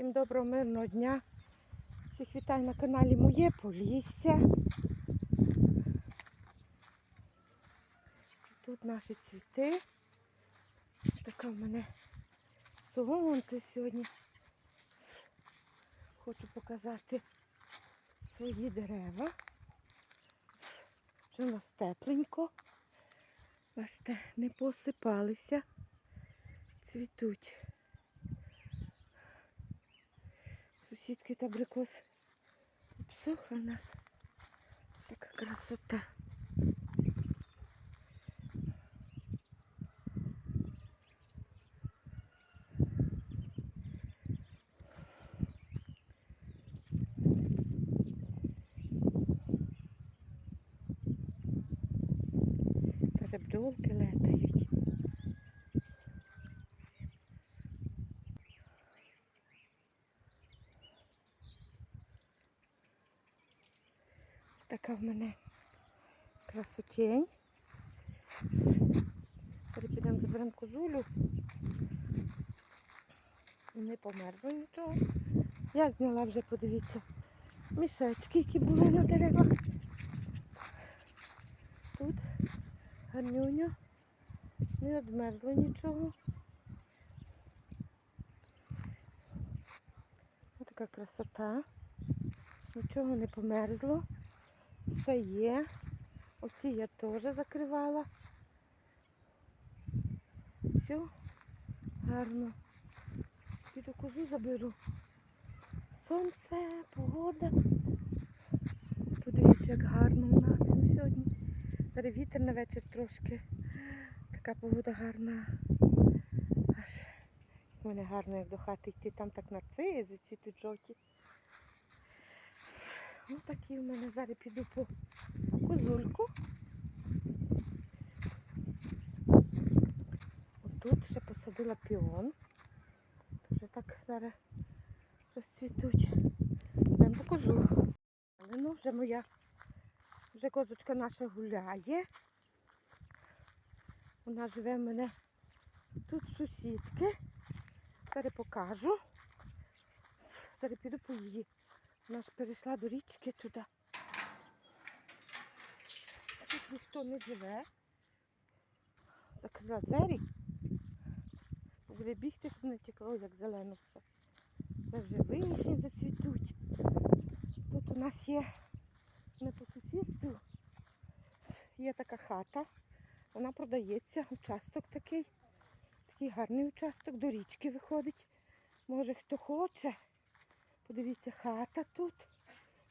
Всім доброго мирного дня. Всіх вітаю на каналі Моє Полісся. Тут наші цвіти. Така в мене сонце сьогодні. Хочу показати свої дерева. Вже у нас тепленько. Бачите, не посипалися, цвітуть. Сусідки та абрикос обсох, у нас така красота. Даже бджолки летають. Така в мене красотень. Зараз підемо заберемо козулю. Не померзло нічого. Я зняла вже, подивіться, мішечки, які були на деревах. Тут гарнюня. Не одмерзло нічого. Ось така красота. Нічого не померзло. Все є. Оці я теж закривала. Все гарно. Піду козу заберу. Сонце, погода. Подивіться, як гарно у нас сьогодні. Зараз вітер на вечір трошки. Така погода гарна. Аж в мене гарно, як до хати йти. Там так нарцизи цвітуть жовті. Ось такі в мене зараз піду по козульку. Отут ще посадила піон. Вже так зараз розцвітуть. Йдемо по козу. Ну вже моя, вже козочка наша гуляє. Вона живе в мене тут сусідки. Зараз покажу. Зараз піду по її. Вона ж перейшла до річки туди. Тут ніхто не живе. Закрила двері. Буде бігти, щоб не втекло, як зелено все. Це вже вишні зацвітуть. Тут у нас є не по сусідству. Є така хата. Вона продається, участок такий. Такий гарний участок, до річки виходить. Може хто хоче. Подивіться, хата тут.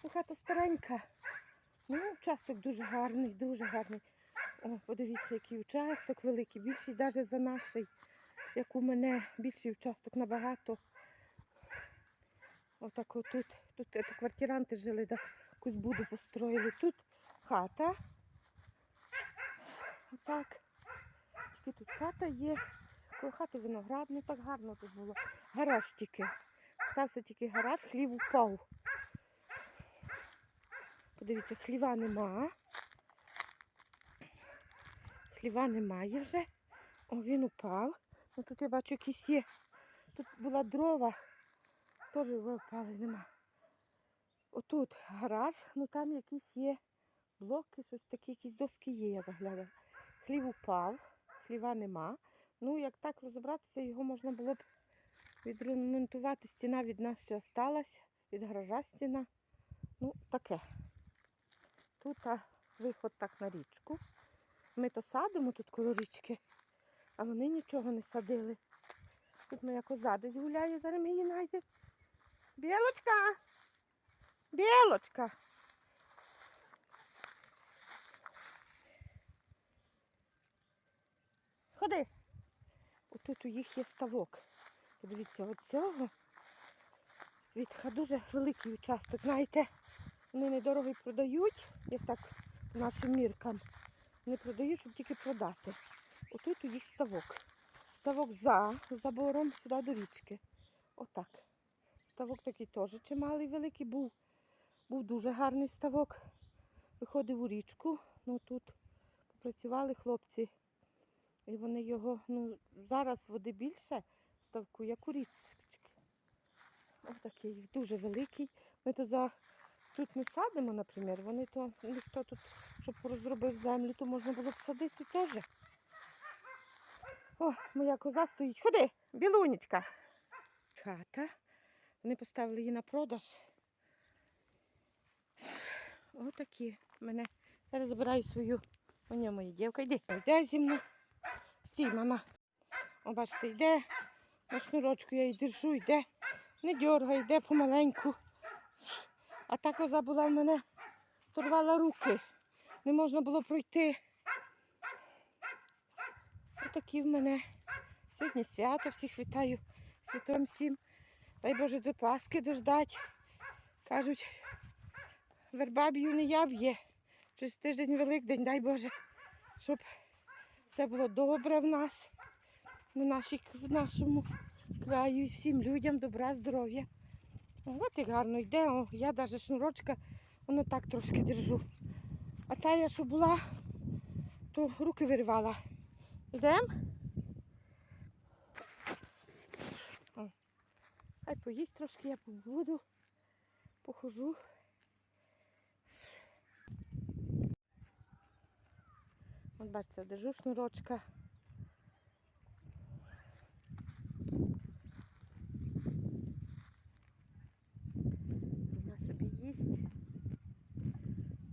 Ну, хата старенька. Ну, участок дуже гарний, дуже гарний. О, подивіться, який участок великий, більший навіть за наший, як у мене, більший участок набагато. Отак отут. Тут це, квартиранти жили, да, якусь буду построїли. Тут хата. Отак. Тільки тут хата є. Коло хати виноград, ну так гарно тут було. Гараж тільки. Стався тільки гараж, хлів упав. Подивіться, хліва нема. Хліва немає вже. О, він упав. Ну тут я бачу якісь є. Тут була дрова. Теж впали, нема. Отут гараж, ну там якісь є блоки, щось таке, якісь доски є, я заглядала. Хлів упав, хліва нема. Ну, як так розібратися, його можна було б відремонтувати. Стіна від нас ще осталась, від гаража стіна. Ну, таке. Тут а, виход так на річку. Ми то садимо тут коло річки, а вони нічого не садили. Тут моя коза десь гуляє, зараз ми її знайдемо. Білочка! Білочка! Ходи. Отут у їх є ставок. Подивіться, от цього від дуже великий участок. Знаєте, вони недорого продають, як так нашим міркам. Не продають, щоб тільки продати. Отут у їх ставок. Ставок за забором сюди до річки. Отак. Ставок такий теж чималий великий був. Був дуже гарний ставок. Виходив у річку. Ну тут попрацювали хлопці. І вони його, ну, зараз води більше в як у річці. Ось такий, дуже великий. Ми то за тут не садимо, наприклад, вони то ніхто тут, щоб розробив землю, то можна було б садити теж. О, моя коза стоїть. Ходи, білунечка. Хата. Вони поставили її на продаж. Отакі. Мене зараз забираю свою. У нього моя дівка. Йди. Йде зі мною. Стій, мама. О, бачите, йде. На шнурочку я її держу, йде. Не дергай, йде помаленьку. А та коза була в мене, торвала руки. Не можна було пройти. Отакі в мене. Сьогодні свято, всіх вітаю. Святом всім. Дай Боже до Пасхи дождать. Кажуть, верба б'ю не я б'є. Через тиждень Великдень, дай Боже, щоб все було добре в нас, в, нашій, в нашому краю і всім людям добра, здоров'я. От і гарно йде. О, я навіть шнурочка, воно так трошки держу. А та я, що була, то руки виривала. Йдемо? Хай поїсть трошки, я побуду, похожу. От бачите, держу шнурочка. Вона собі їсть.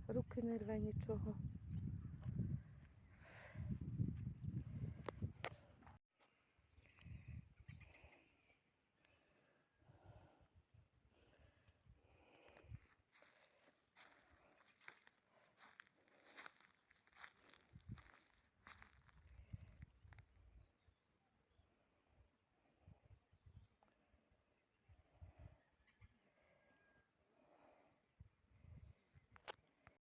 Руки не рве нічого.